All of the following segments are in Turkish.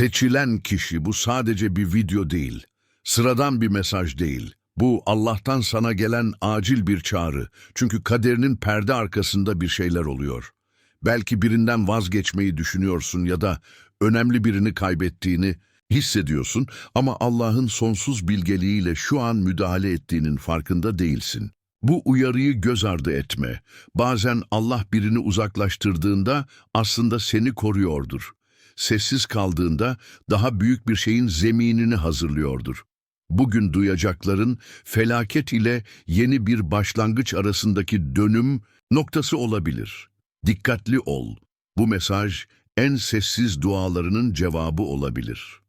Seçilen kişi bu sadece bir video değil, sıradan bir mesaj değil. Bu Allah'tan sana gelen acil bir çağrı. Çünkü kaderinin perde arkasında bir şeyler oluyor. Belki birinden vazgeçmeyi düşünüyorsun ya da önemli birini kaybettiğini hissediyorsun ama Allah'ın sonsuz bilgeliğiyle şu an müdahale ettiğinin farkında değilsin. Bu uyarıyı göz ardı etme. Bazen Allah birini uzaklaştırdığında aslında seni koruyordur. Sessiz kaldığında daha büyük bir şeyin zeminini hazırlıyordur. Bugün duyacakların felaket ile yeni bir başlangıç arasındaki dönüm noktası olabilir. Dikkatli ol. Bu mesaj en sessiz dualarının cevabı olabilir.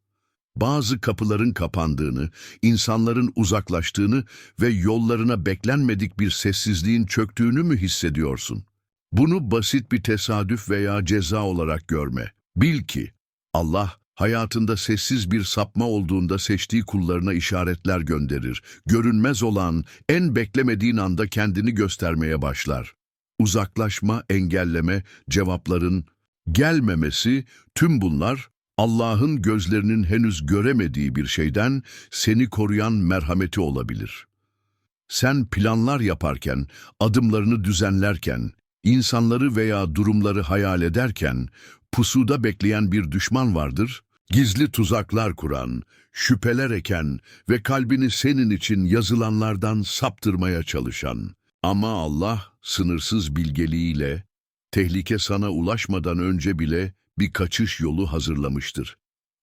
Bazı kapıların kapandığını, insanların uzaklaştığını ve yollarına beklenmedik bir sessizliğin çöktüğünü mü hissediyorsun? Bunu basit bir tesadüf veya ceza olarak görme. Bil ki Allah hayatında sessiz bir sapma olduğunda seçtiği kullarına işaretler gönderir. Görünmez olan en beklemediğin anda kendini göstermeye başlar. Uzaklaşma, engelleme, cevapların gelmemesi, tüm bunlar Allah'ın gözlerinin henüz göremediği bir şeyden seni koruyan merhameti olabilir. Sen planlar yaparken, adımlarını düzenlerken, insanları veya durumları hayal ederken, pusuda bekleyen bir düşman vardır, gizli tuzaklar kuran, şüpheler eken ve kalbini senin için yazılanlardan saptırmaya çalışan. Ama Allah sınırsız bilgeliğiyle, tehlike sana ulaşmadan önce bile bir kaçış yolu hazırlamıştır.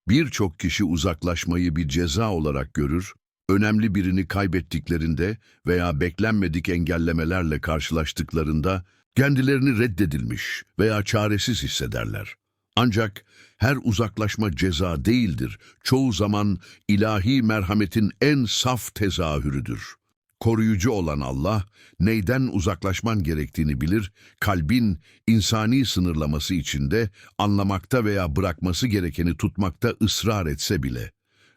Birçok kişi uzaklaşmayı bir ceza olarak görür, önemli birini kaybettiklerinde veya beklenmedik engellemelerle karşılaştıklarında kendilerini reddedilmiş veya çaresiz hissederler. Ancak her uzaklaşma ceza değildir. Çoğu zaman ilahi merhametin en saf tezahürüdür. Koruyucu olan Allah, neyden uzaklaşman gerektiğini bilir, kalbin insani sınırlaması içinde anlamakta veya bırakması gerekeni tutmakta ısrar etse bile.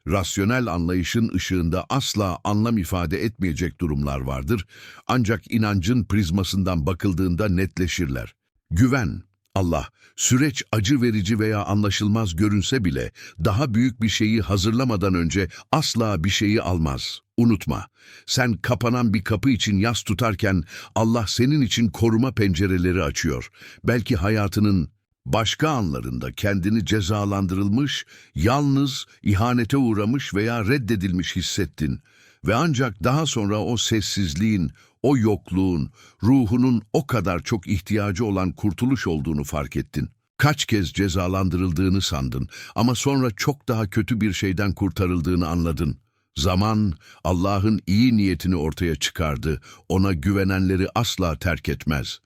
Rasyonel anlayışın ışığında asla anlam ifade etmeyecek durumlar vardır, ancak inancın prizmasından bakıldığında netleşirler. Güven, Allah, süreç acı verici veya anlaşılmaz görünse bile daha büyük bir şeyi hazırlamadan önce asla bir şeyi almaz. Unutma, sen kapanan bir kapı için yas tutarken Allah senin için koruma pencereleri açıyor. Belki hayatının başka anlarında kendini cezalandırılmış, yalnız, ihanete uğramış veya reddedilmiş hissettin. Ve ancak daha sonra o sessizliğin, o yokluğun, ruhunun o kadar çok ihtiyacı olan kurtuluş olduğunu fark ettin. Kaç kez cezalandırıldığını sandın ama sonra çok daha kötü bir şeyden kurtarıldığını anladın. Zaman Allah'ın iyi niyetini ortaya çıkardı, ona güvenenleri asla terk etmez.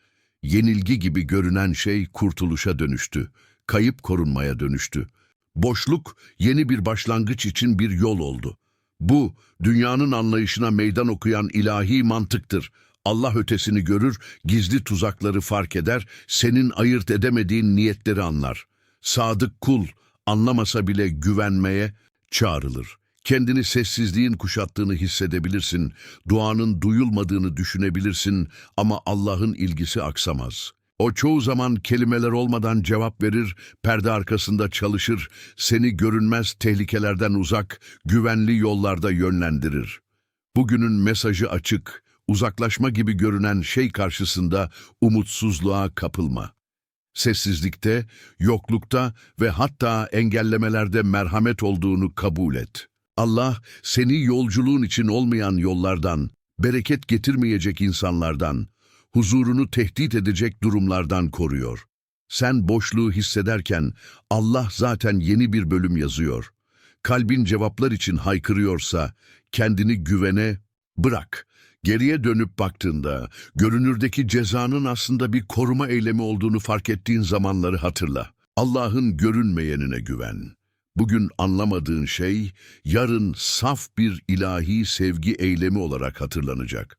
Yenilgi gibi görünen şey kurtuluşa dönüştü, kayıp korunmaya dönüştü. Boşluk yeni bir başlangıç için bir yol oldu. Bu, dünyanın anlayışına meydan okuyan ilahi mantıktır. Allah ötesini görür, gizli tuzakları fark eder, senin ayırt edemediğin niyetleri anlar. Sadık kul, anlamasa bile güvenmeye çağrılır. Kendini sessizliğin kuşattığını hissedebilirsin, duanın duyulmadığını düşünebilirsin ama Allah'ın ilgisi aksamaz. O çoğu zaman kelimeler olmadan cevap verir, perde arkasında çalışır, seni görünmez tehlikelerden uzak, güvenli yollarda yönlendirir. Bugünün mesajı açık, uzaklaşma gibi görünen şey karşısında umutsuzluğa kapılma. Sessizlikte, yoklukta ve hatta engellemelerde merhamet olduğunu kabul et. Allah seni yolculuğun için olmayan yollardan, bereket getirmeyecek insanlardan, huzurunu tehdit edecek durumlardan koruyor. Sen boşluğu hissederken Allah zaten yeni bir bölüm yazıyor. Kalbin cevaplar için haykırıyorsa kendini güvene bırak. Geriye dönüp baktığında görünürdeki cezanın aslında bir koruma eylemi olduğunu fark ettiğin zamanları hatırla. Allah'ın görünmeyenine güven. Bugün anlamadığın şey yarın saf bir ilahi sevgi eylemi olarak hatırlanacak.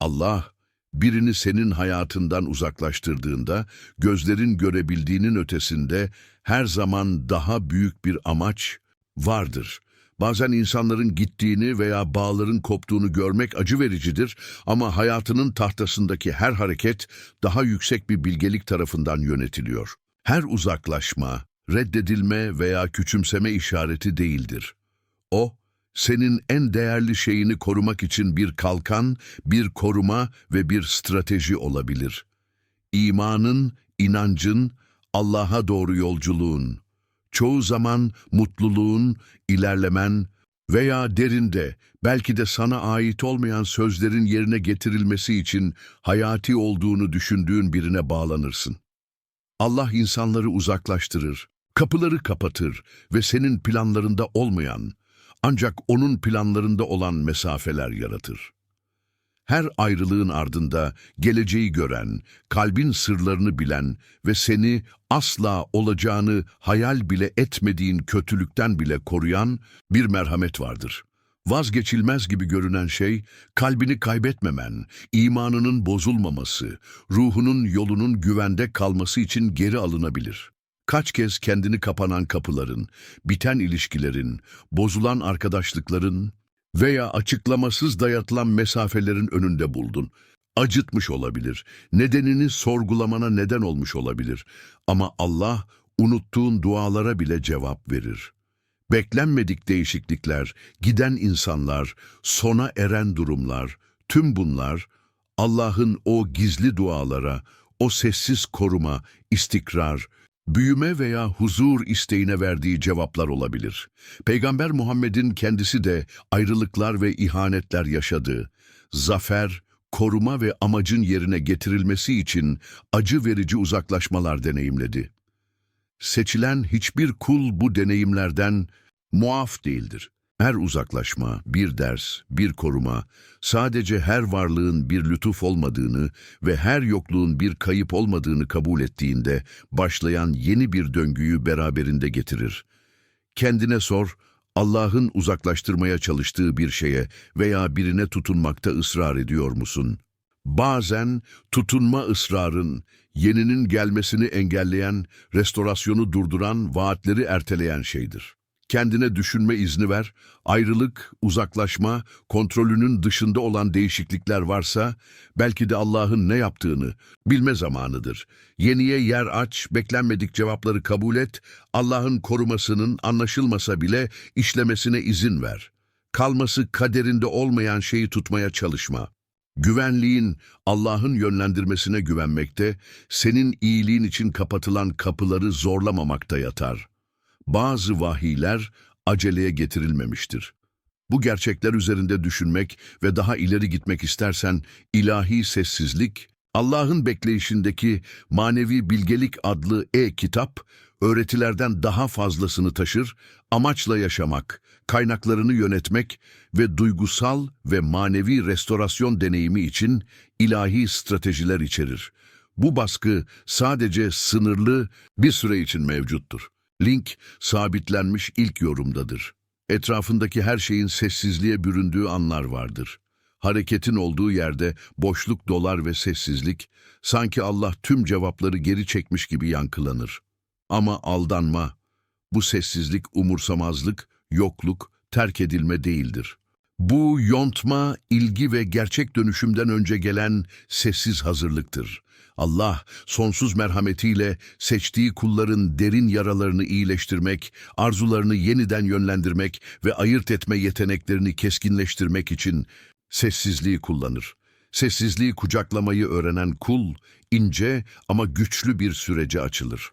Allah birini senin hayatından uzaklaştırdığında gözlerin görebildiğinin ötesinde her zaman daha büyük bir amaç vardır. Bazen insanların gittiğini veya bağların koptuğunu görmek acı vericidir ama hayatının tahtasındaki her hareket daha yüksek bir bilgelik tarafından yönetiliyor. Her uzaklaşma, reddedilme veya küçümseme işareti değildir. O, senin en değerli şeyini korumak için bir kalkan, bir koruma ve bir strateji olabilir. İmanın, inancın, Allah'a doğru yolculuğun, çoğu zaman mutluluğun, ilerlemen veya derinde belki de sana ait olmayan sözlerin yerine getirilmesi için hayati olduğunu düşündüğün birine bağlanırsın. Allah insanları uzaklaştırır, kapıları kapatır ve senin planlarında olmayan, ancak onun planlarında olan mesafeler yaratır. Her ayrılığın ardında geleceği gören, kalbin sırlarını bilen ve seni asla olacağını hayal bile etmediğin kötülükten bile koruyan bir merhamet vardır. Vazgeçilmez gibi görünen şey, kalbini kaybetmemen, imanının bozulmaması, ruhunun yolunun güvende kalması için geri alınabilir. Kaç kez kendini kapanan kapıların, biten ilişkilerin, bozulan arkadaşlıkların veya açıklamasız dayatılan mesafelerin önünde buldun. Acıtmış olabilir, nedenini sorgulamana neden olmuş olabilir. Ama Allah unuttuğun dualara bile cevap verir. Beklenmedik değişiklikler, giden insanlar, sona eren durumlar, tüm bunlar Allah'ın o gizli dualara, o sessiz koruma, istikrar, büyüme veya huzur isteğine verdiği cevaplar olabilir. Peygamber Muhammed'in kendisi de ayrılıklar ve ihanetler yaşadı. Zafer, koruma ve amacın yerine getirilmesi için acı verici uzaklaşmalar deneyimledi. Seçilen hiçbir kul bu deneyimlerden muaf değildir. Her uzaklaşma, bir ders, bir koruma, sadece her varlığın bir lütuf olmadığını ve her yokluğun bir kayıp olmadığını kabul ettiğinde başlayan yeni bir döngüyü beraberinde getirir. Kendine sor, Allah'ın uzaklaştırmaya çalıştığı bir şeye veya birine tutunmakta ısrar ediyor musun? Bazen tutunma ısrarın, yeninin gelmesini engelleyen, restorasyonu durduran, vaatleri erteleyen şeydir. Kendine düşünme izni ver, ayrılık, uzaklaşma, kontrolünün dışında olan değişiklikler varsa, belki de Allah'ın ne yaptığını bilme zamanıdır. Yeniye yer aç, beklenmedik cevapları kabul et, Allah'ın korumasının anlaşılmasa bile işlemesine izin ver. Kalması kaderinde olmayan şeyi tutmaya çalışma. Güvenliğin Allah'ın yönlendirmesine güvenmekte, senin iyiliğin için kapatılan kapıları zorlamamakta yatar. Bazı vahiyler aceleye getirilmemiştir. Bu gerçekler üzerinde düşünmek ve daha ileri gitmek istersen ilahi sessizlik, Allah'ın bekleyişindeki manevi bilgelik adlı e-kitap, öğretilerden daha fazlasını taşır, amaçla yaşamak, kaynaklarını yönetmek ve duygusal ve manevi restorasyon deneyimi için ilahi stratejiler içerir. Bu baskı sadece sınırlı bir süre için mevcuttur. Link sabitlenmiş ilk yorumdadır. Etrafındaki her şeyin sessizliğe büründüğü anlar vardır. Hareketin olduğu yerde boşluk dolar ve sessizlik, sanki Allah tüm cevapları geri çekmiş gibi yankılanır. Ama aldanma, bu sessizlik umursamazlık, yokluk, terk edilme değildir. Bu yontma, ilgi ve gerçek dönüşümden önce gelen sessiz hazırlıktır. Allah sonsuz merhametiyle seçtiği kulların derin yaralarını iyileştirmek, arzularını yeniden yönlendirmek ve ayırt etme yeteneklerini keskinleştirmek için sessizliği kullanır. Sessizliği kucaklamayı öğrenen kul, ince ama güçlü bir sürece açılır.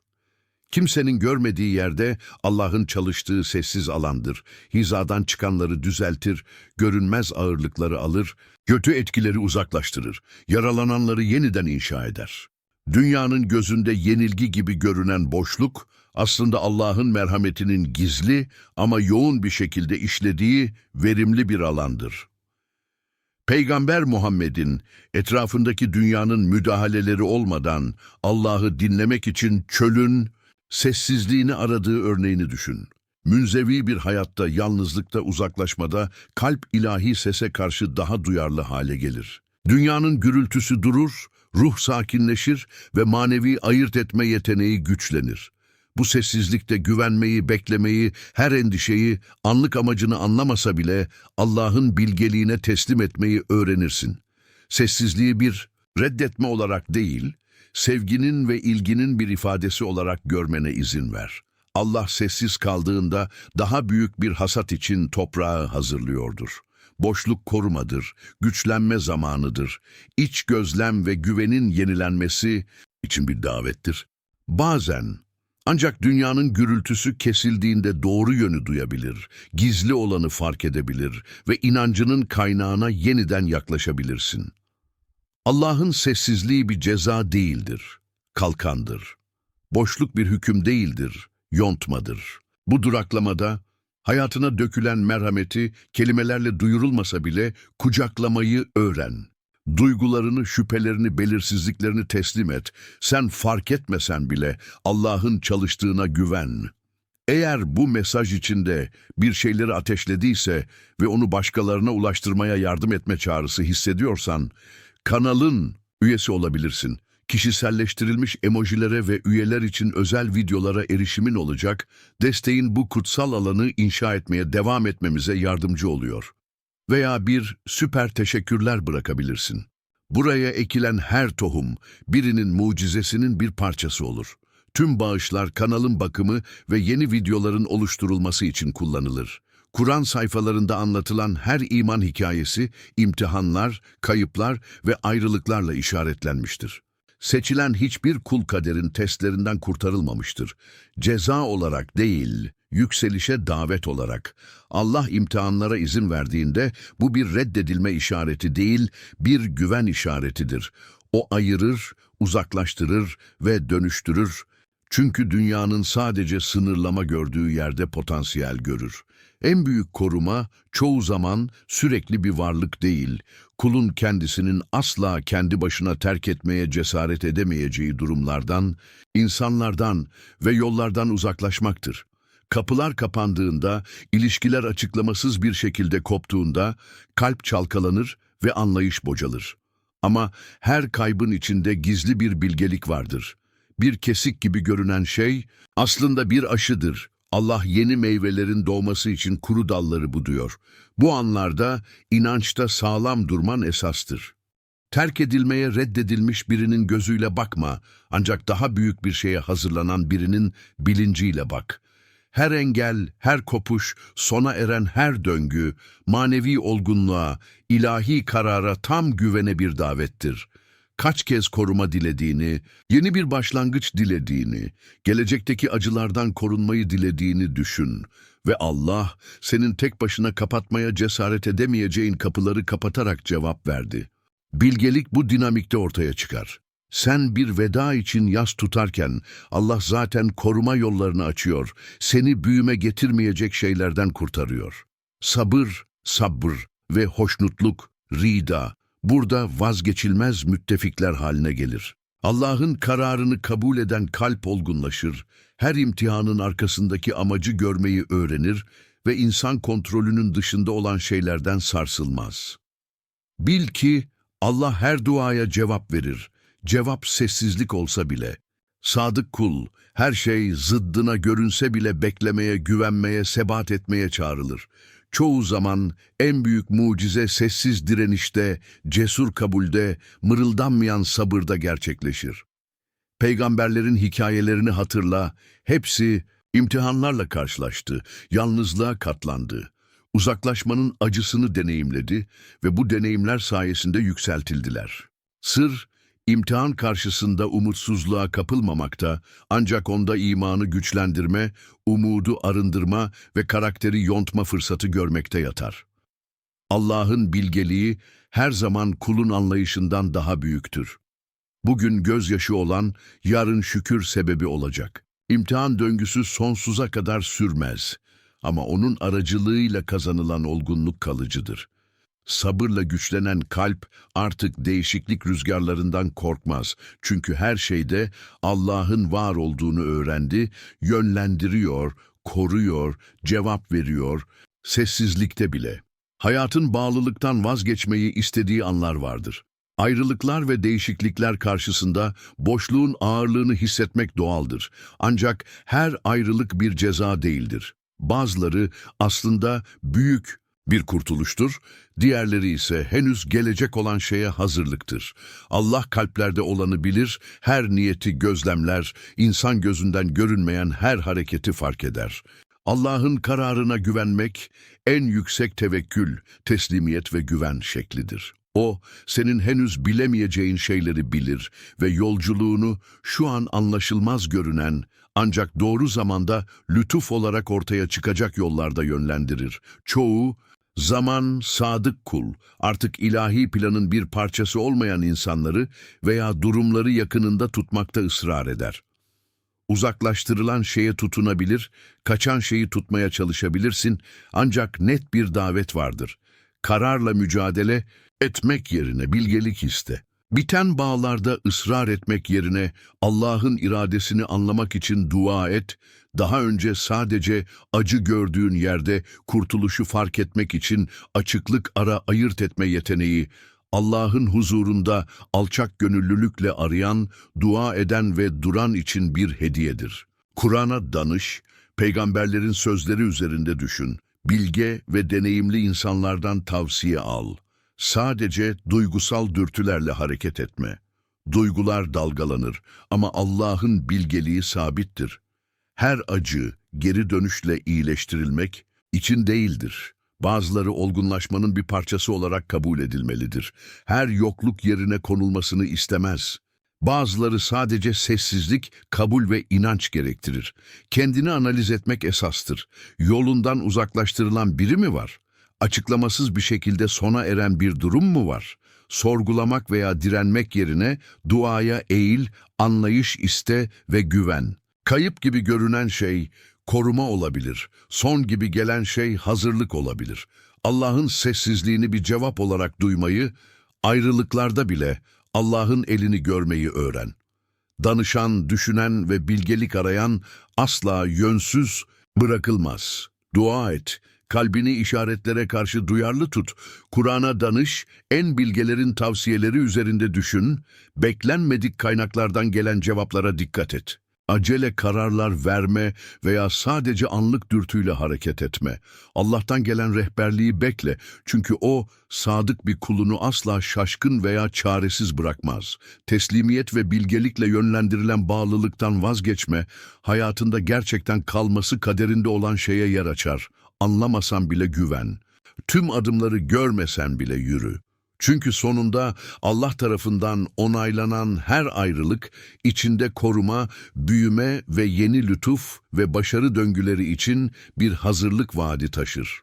Kimsenin görmediği yerde Allah'ın çalıştığı sessiz alandır. Hizadan çıkanları düzeltir, görünmez ağırlıkları alır, kötü etkileri uzaklaştırır, yaralananları yeniden inşa eder. Dünyanın gözünde yenilgi gibi görünen boşluk, aslında Allah'ın merhametinin gizli ama yoğun bir şekilde işlediği verimli bir alandır. Peygamber Muhammed'in etrafındaki dünyanın müdahaleleri olmadan Allah'ı dinlemek için çölün, sessizliğini aradığı örneğini düşün. Münzevi bir hayatta, yalnızlıkta, uzaklaşmada kalp ilahi sese karşı daha duyarlı hale gelir. Dünyanın gürültüsü durur, ruh sakinleşir ve manevi ayırt etme yeteneği güçlenir. Bu sessizlikte güvenmeyi, beklemeyi, her endişeyi, anlık amacını anlamasa bile Allah'ın bilgeliğine teslim etmeyi öğrenirsin. Sessizliği bir reddetme olarak değil, sevginin ve ilginin bir ifadesi olarak görmene izin ver. Allah sessiz kaldığında daha büyük bir hasat için toprağı hazırlıyordur. Boşluk korumadır, güçlenme zamanıdır. İç gözlem ve güvenin yenilenmesi için bir davettir. Bazen ancak dünyanın gürültüsü kesildiğinde doğru yönü duyabilir, gizli olanı fark edebilir ve inancının kaynağına yeniden yaklaşabilirsin. Allah'ın sessizliği bir ceza değildir, kalkandır. Boşluk bir hüküm değildir, yontmadır. Bu duraklamada hayatına dökülen merhameti kelimelerle duyurulmasa bile kucaklamayı öğren. Duygularını, şüphelerini, belirsizliklerini teslim et. Sen fark etmesen bile Allah'ın çalıştığına güven. Eğer bu mesaj içinde bir şeyleri ateşlediyse ve onu başkalarına ulaştırmaya yardım etme çağrısı hissediyorsan, kanalın üyesi olabilirsin. Kişiselleştirilmiş emojilere ve üyeler için özel videolara erişimin olacak, desteğin bu kutsal alanı inşa etmeye devam etmemize yardımcı oluyor. Veya bir süper teşekkürler bırakabilirsin. Buraya ekilen her tohum birinin mucizesinin bir parçası olur. Tüm bağışlar kanalın bakımı ve yeni videoların oluşturulması için kullanılır. Kur'an sayfalarında anlatılan her iman hikayesi, imtihanlar, kayıplar ve ayrılıklarla işaretlenmiştir. Seçilen hiçbir kul kaderin testlerinden kurtarılmamıştır. Ceza olarak değil, yükselişe davet olarak. Allah imtihanlara izin verdiğinde bu bir reddedilme işareti değil, bir güven işaretidir. O ayırır, uzaklaştırır ve dönüştürür. Çünkü dünyanın sadece sınırlama gördüğü yerde potansiyel görür. En büyük koruma çoğu zaman sürekli bir varlık değil, kulun kendisinin asla kendi başına terk etmeye cesaret edemeyeceği durumlardan, insanlardan ve yollardan uzaklaşmaktır. Kapılar kapandığında, ilişkiler açıklamasız bir şekilde koptuğunda kalp çalkalanır ve anlayış bocalır. Ama her kaybın içinde gizli bir bilgelik vardır. Bir kesik gibi görünen şey aslında bir aşıdır. Allah yeni meyvelerin doğması için kuru dalları buduyor. Bu anlarda inançta sağlam durman esastır. Terk edilmeye reddedilmiş birinin gözüyle bakma, ancak daha büyük bir şeye hazırlanan birinin bilinciyle bak. Her engel, her kopuş, sona eren her döngü, manevi olgunluğa, ilahi karara tam güvene bir davettir. Kaç kez koruma dilediğini, yeni bir başlangıç dilediğini, gelecekteki acılardan korunmayı dilediğini düşün. Ve Allah, senin tek başına kapatmaya cesaret edemeyeceğin kapıları kapatarak cevap verdi. Bilgelik bu dinamikte ortaya çıkar. Sen bir veda için yas tutarken Allah zaten koruma yollarını açıyor, seni büyüme getirmeyecek şeylerden kurtarıyor. Sabır, sabır ve hoşnutluk, rida, burada vazgeçilmez müttefikler haline gelir. Allah'ın kararını kabul eden kalp olgunlaşır, her imtihanın arkasındaki amacı görmeyi öğrenir ve insan kontrolünün dışında olan şeylerden sarsılmaz. Bil ki Allah her duaya cevap verir. Cevap sessizlik olsa bile. Sadık kul, her şey zıddına görünse bile beklemeye, güvenmeye, sebat etmeye çağrılır. Çoğu zaman en büyük mucize sessiz direnişte, cesur kabulde, mırıldanmayan sabırda gerçekleşir. Peygamberlerin hikayelerini hatırla, hepsi imtihanlarla karşılaştı, yalnızlığa katlandı. Uzaklaşmanın acısını deneyimledi ve bu deneyimler sayesinde yükseltildiler. Sır, imtihan karşısında umutsuzluğa kapılmamakta, ancak onda imanı güçlendirme, umudu arındırma ve karakteri yontma fırsatı görmekte yatar. Allah'ın bilgeliği her zaman kulun anlayışından daha büyüktür. Bugün gözyaşı olan, yarın şükür sebebi olacak. İmtihan döngüsü sonsuza kadar sürmez. Ama onun aracılığıyla kazanılan olgunluk kalıcıdır. Sabırla güçlenen kalp artık değişiklik rüzgarlarından korkmaz. Çünkü her şeyde Allah'ın var olduğunu öğrendi, yönlendiriyor, koruyor, cevap veriyor, sessizlikte bile. Hayatın bağlılıktan vazgeçmeyi istediği anlar vardır. Ayrılıklar ve değişiklikler karşısında boşluğun ağırlığını hissetmek doğaldır. Ancak her ayrılık bir ceza değildir. Bazıları aslında büyük bir kurtuluştur, diğerleri ise henüz gelecek olan şeye hazırlıktır. Allah kalplerde olanı bilir, her niyeti gözlemler, insan gözünden görünmeyen her hareketi fark eder. Allah'ın kararına güvenmek en yüksek tevekkül, teslimiyet ve güven şeklidir. O, senin henüz bilemeyeceğin şeyleri bilir ve yolculuğunu şu an anlaşılmaz görünen ancak doğru zamanda lütuf olarak ortaya çıkacak yollarda yönlendirir. Çoğu, zaman sadık kul, artık ilahi planın bir parçası olmayan insanları veya durumları yakınında tutmakta ısrar eder. Uzaklaştırılan şeye tutunabilir, kaçan şeyi tutmaya çalışabilirsin ancak net bir davet vardır. Kararla mücadele etmek yerine bilgelik iste. Biten bağlarda ısrar etmek yerine Allah'ın iradesini anlamak için dua et, daha önce sadece acı gördüğün yerde kurtuluşu fark etmek için açıklık ara ayırt etme yeteneği, Allah'ın huzurunda alçak gönüllülükle arayan, dua eden ve duran için bir hediyedir. Kur'an'a danış, peygamberlerin sözleri üzerinde düşün, bilge ve deneyimli insanlardan tavsiye al. Sadece duygusal dürtülerle hareket etme. Duygular dalgalanır ama Allah'ın bilgeliği sabittir. Her acı geri dönüşle iyileştirilmek için değildir. Bazıları olgunlaşmanın bir parçası olarak kabul edilmelidir. Her yokluk yerine konulmasını istemez. Bazıları sadece sessizlik, kabul ve inanç gerektirir. Kendini analiz etmek esastır. Yolundan uzaklaştırılan biri mi var? Açıklamasız bir şekilde sona eren bir durum mu var? Sorgulamak veya direnmek yerine duaya eğil, anlayış iste ve güven. Kayıp gibi görünen şey koruma olabilir. Son gibi gelen şey hazırlık olabilir. Allah'ın sessizliğini bir cevap olarak duymayı, ayrılıklarda bile Allah'ın elini görmeyi öğren. Danışan, düşünen ve bilgelik arayan asla yönsüz bırakılmaz. Dua et, kalbini işaretlere karşı duyarlı tut, Kur'an'a danış, en bilgelerin tavsiyeleri üzerinde düşün, beklenmedik kaynaklardan gelen cevaplara dikkat et. Acele kararlar verme veya sadece anlık dürtüyle hareket etme. Allah'tan gelen rehberliği bekle çünkü O sadık bir kulunu asla şaşkın veya çaresiz bırakmaz. Teslimiyet ve bilgelikle yönlendirilen bağlılıktan vazgeçme, hayatında gerçekten kalması kaderinde olan şeye yer açar. Anlamasan bile güven. Tüm adımları görmesen bile yürü. Çünkü sonunda Allah tarafından onaylanan her ayrılık içinde koruma, büyüme ve yeni lütuf ve başarı döngüleri için bir hazırlık vaadi taşır.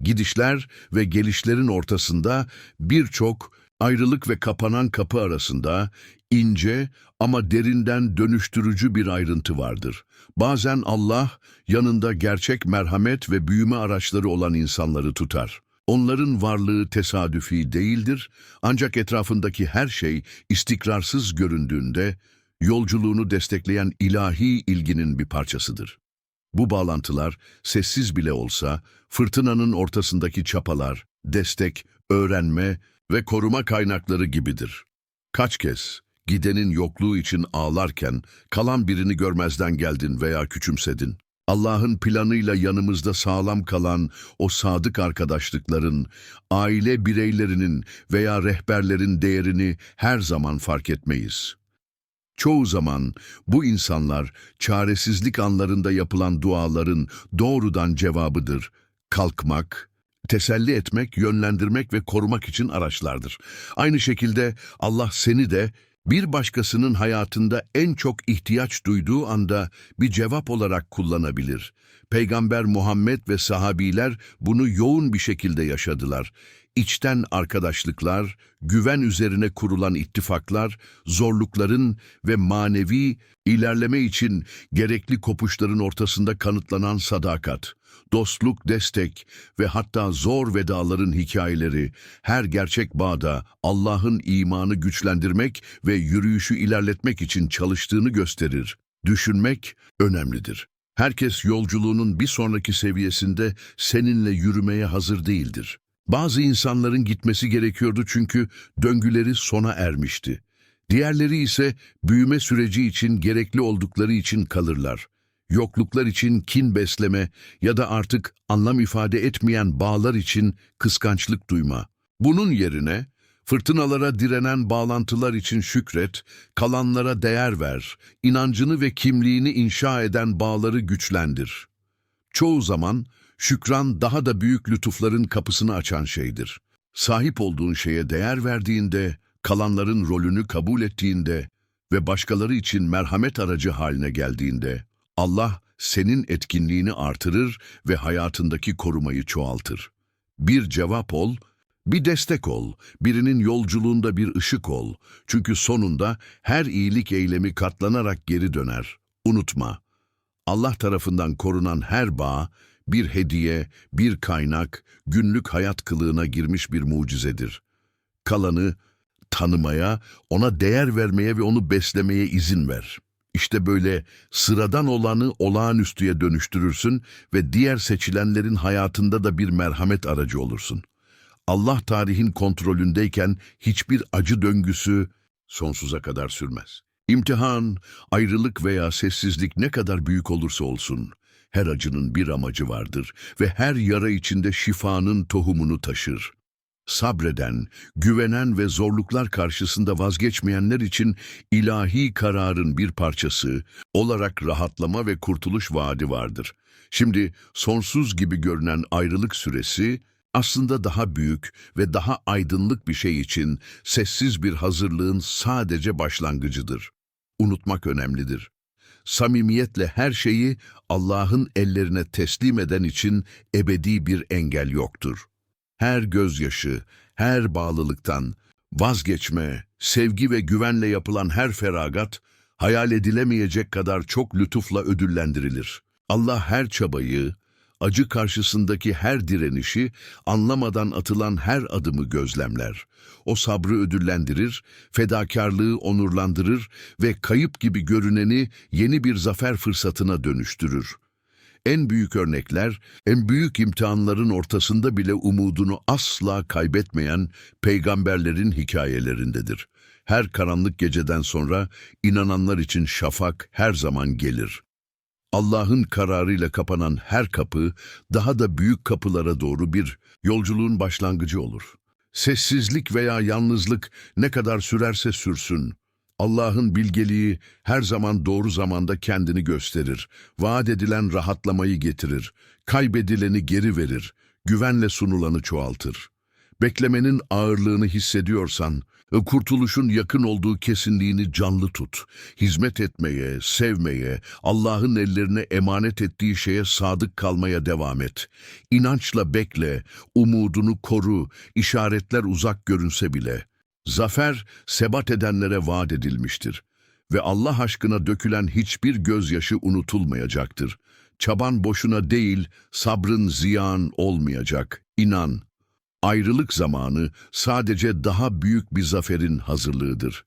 Gidişler ve gelişlerin ortasında birçok ayrılık ve kapanan kapı arasında ince ama derinden dönüştürücü bir ayrıntı vardır. Bazen Allah yanında gerçek merhamet ve büyüme araçları olan insanları tutar. Onların varlığı tesadüfi değildir ancak etrafındaki her şey istikrarsız göründüğünde yolculuğunu destekleyen ilahi ilginin bir parçasıdır. Bu bağlantılar sessiz bile olsa fırtınanın ortasındaki çapalar, destek, öğrenme ve koruma kaynakları gibidir. Kaç kez gidenin yokluğu için ağlarken kalan birini görmezden geldin veya küçümsedin. Allah'ın planıyla yanımızda sağlam kalan o sadık arkadaşlıkların, aile bireylerinin veya rehberlerin değerini her zaman fark etmeyiz. Çoğu zaman bu insanlar çaresizlik anlarında yapılan duaların doğrudan cevabıdır. Kalkmak, teselli etmek, yönlendirmek ve korumak için araçlardır. Aynı şekilde Allah seni de bir başkasının hayatında en çok ihtiyaç duyduğu anda bir cevap olarak kullanabilir. Peygamber Muhammed ve sahabiler bunu yoğun bir şekilde yaşadılar. İçten arkadaşlıklar, güven üzerine kurulan ittifaklar, zorlukların ve manevi ilerleme için gerekli kopuşların ortasında kanıtlanan sadakat, dostluk, destek ve hatta zor vedaların hikayeleri her gerçek bağda Allah'ın imanı güçlendirmek ve yürüyüşü ilerletmek için çalıştığını gösterir. Düşünmek önemlidir. Herkes yolculuğunun bir sonraki seviyesinde seninle yürümeye hazır değildir. Bazı insanların gitmesi gerekiyordu çünkü döngüleri sona ermişti. Diğerleri ise büyüme süreci için gerekli oldukları için kalırlar. Yokluklar için kin besleme ya da artık anlam ifade etmeyen bağlar için kıskançlık duyma. Bunun yerine fırtınalara direnen bağlantılar için şükret, kalanlara değer ver, inancını ve kimliğini inşa eden bağları güçlendir. Çoğu zaman şükran daha da büyük lütufların kapısını açan şeydir. Sahip olduğun şeye değer verdiğinde, kalanların rolünü kabul ettiğinde ve başkaları için merhamet aracı haline geldiğinde, Allah senin etkinliğini artırır ve hayatındaki korumayı çoğaltır. Bir cevap ol, bir destek ol, birinin yolculuğunda bir ışık ol. Çünkü sonunda her iyilik eylemi katlanarak geri döner. Unutma, Allah tarafından korunan her bağ, bir hediye, bir kaynak, günlük hayat kılığına girmiş bir mucizedir. Kalanı tanımaya, ona değer vermeye ve onu beslemeye izin ver. İşte böyle sıradan olanı olağanüstüye dönüştürürsün ve diğer seçilenlerin hayatında da bir merhamet aracı olursun. Allah tarihin kontrolündeyken hiçbir acı döngüsü sonsuza kadar sürmez. İmtihan, ayrılık veya sessizlik ne kadar büyük olursa olsun, her acının bir amacı vardır ve her yara içinde şifanın tohumunu taşır. Sabreden, güvenen ve zorluklar karşısında vazgeçmeyenler için ilahi kararın bir parçası olarak rahatlama ve kurtuluş vaadi vardır. Şimdi sonsuz gibi görünen ayrılık süresi aslında daha büyük ve daha aydınlık bir şey için sessiz bir hazırlığın sadece başlangıcıdır. Unutmak önemlidir. Samimiyetle her şeyi Allah'ın ellerine teslim eden için ebedi bir engel yoktur. Her gözyaşı, her bağlılıktan, vazgeçme, sevgi ve güvenle yapılan her feragat, hayal edilemeyecek kadar çok lütufla ödüllendirilir. Allah her çabayı, acı karşısındaki her direnişi, anlamadan atılan her adımı gözlemler. O sabrı ödüllendirir, fedakarlığı onurlandırır ve kayıp gibi görüneni yeni bir zafer fırsatına dönüştürür. En büyük örnekler, en büyük imtihanların ortasında bile umudunu asla kaybetmeyen peygamberlerin hikayelerindedir. Her karanlık geceden sonra inananlar için şafak her zaman gelir. Allah'ın kararıyla kapanan her kapı daha da büyük kapılara doğru bir yolculuğun başlangıcı olur. Sessizlik veya yalnızlık ne kadar sürerse sürsün, Allah'ın bilgeliği her zaman doğru zamanda kendini gösterir, vaat edilen rahatlamayı getirir, kaybedileni geri verir, güvenle sunulanı çoğaltır. Beklemenin ağırlığını hissediyorsan, kurtuluşun yakın olduğu kesinliğini canlı tut. Hizmet etmeye, sevmeye, Allah'ın ellerine emanet ettiği şeye sadık kalmaya devam et. İnançla bekle, umudunu koru, işaretler uzak görünse bile. Zafer, sebat edenlere vaat edilmiştir ve Allah aşkına dökülen hiçbir gözyaşı unutulmayacaktır. Çaban boşuna değil, sabrın ziyan olmayacak. İnan, ayrılık zamanı sadece daha büyük bir zaferin hazırlığıdır.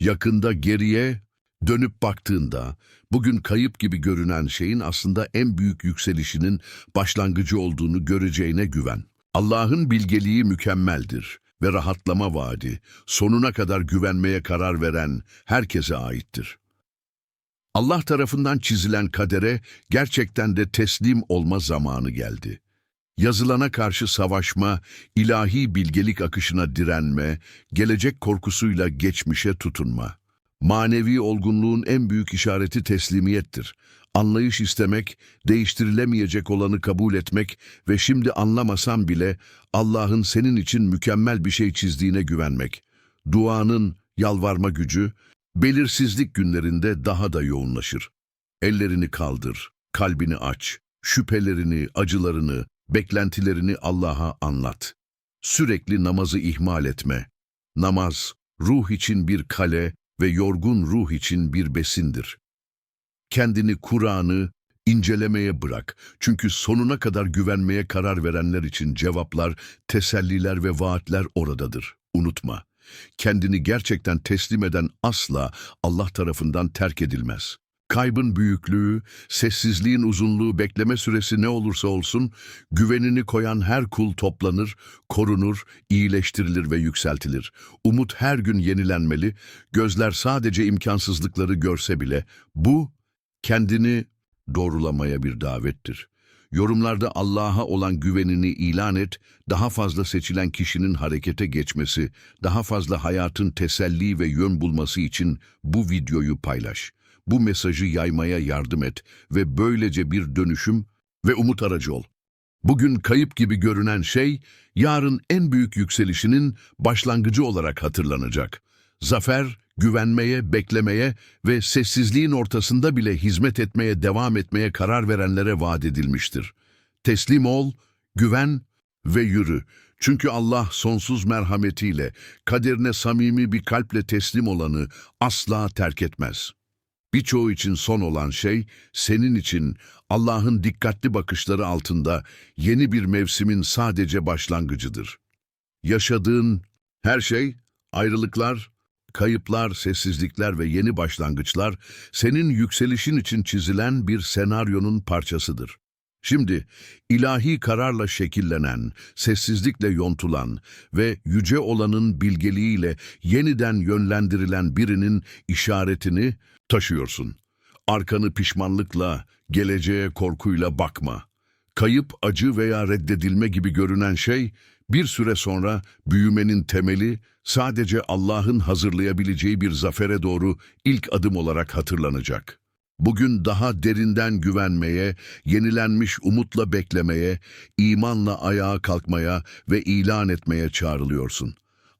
Yakında geriye dönüp baktığında, bugün kayıp gibi görünen şeyin aslında en büyük yükselişinin başlangıcı olduğunu göreceğine güven. Allah'ın bilgeliği mükemmeldir ve rahatlama vaadi, sonuna kadar güvenmeye karar veren herkese aittir. Allah tarafından çizilen kadere gerçekten de teslim olma zamanı geldi. Yazılana karşı savaşma, ilahi bilgelik akışına direnme, gelecek korkusuyla geçmişe tutunma. Manevi olgunluğun en büyük işareti teslimiyettir. Anlayış istemek, değiştirilemeyecek olanı kabul etmek ve şimdi anlamasan bile Allah'ın senin için mükemmel bir şey çizdiğine güvenmek. Duanın, yalvarma gücü, belirsizlik günlerinde daha da yoğunlaşır. Ellerini kaldır, kalbini aç, şüphelerini, acılarını, beklentilerini Allah'a anlat. Sürekli namazı ihmal etme. Namaz, ruh için bir kale ve yorgun ruh için bir besindir. Kendini Kur'an'ı incelemeye bırak. Çünkü sonuna kadar güvenmeye karar verenler için cevaplar, teselliler ve vaatler oradadır. Unutma, kendini gerçekten teslim eden asla Allah tarafından terk edilmez. Kaybın büyüklüğü, sessizliğin uzunluğu, bekleme süresi ne olursa olsun, güvenini koyan her kul toplanır, korunur, iyileştirilir ve yükseltilir. Umut her gün yenilenmeli, gözler sadece imkansızlıkları görse bile, bu kendini doğrulamaya bir davettir. Yorumlarda Allah'a olan güvenini ilan et, daha fazla seçilen kişinin harekete geçmesi, daha fazla hayatın teselli ve yön bulması için bu videoyu paylaş. Bu mesajı yaymaya yardım et ve böylece bir dönüşüm ve umut aracı ol. Bugün kayıp gibi görünen şey, yarın en büyük yükselişinin başlangıcı olarak hatırlanacak. Zafer, güvenmeye, beklemeye ve sessizliğin ortasında bile hizmet etmeye devam etmeye karar verenlere vaat edilmiştir. Teslim ol, güven ve yürü. Çünkü Allah sonsuz merhametiyle, kaderine samimi bir kalple teslim olanı asla terk etmez. Birçoğu için son olan şey, senin için Allah'ın dikkatli bakışları altında yeni bir mevsimin sadece başlangıcıdır. Yaşadığın her şey, ayrılıklar, kayıplar, sessizlikler ve yeni başlangıçlar senin yükselişin için çizilen bir senaryonun parçasıdır. Şimdi ilahi kararla şekillenen, sessizlikle yontulan ve yüce olanın bilgeliğiyle yeniden yönlendirilen birinin işaretini taşıyorsun. Arkanı pişmanlıkla, geleceğe korkuyla bakma. Kayıp, acı veya reddedilme gibi görünen şey, bir süre sonra büyümenin temeli sadece Allah'ın hazırlayabileceği bir zafere doğru ilk adım olarak hatırlanacak. Bugün daha derinden güvenmeye, yenilenmiş umutla beklemeye, imanla ayağa kalkmaya ve ilan etmeye çağrılıyorsun.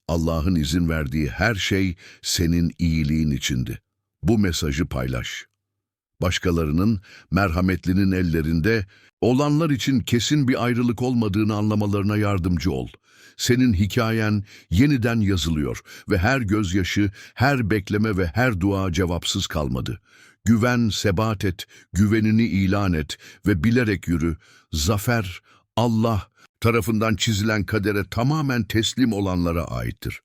Allah'ın izin verdiği her şey senin iyiliğin içindi. Bu mesajı paylaş. Başkalarının, merhametlinin ellerinde, olanlar için kesin bir ayrılık olmadığını anlamalarına yardımcı ol. Senin hikayen yeniden yazılıyor ve her gözyaşı, her bekleme ve her dua cevapsız kalmadı. Güven, sebat et, güvenini ilan et ve bilerek yürü. Zafer, Allah tarafından çizilen kadere tamamen teslim olanlara aittir.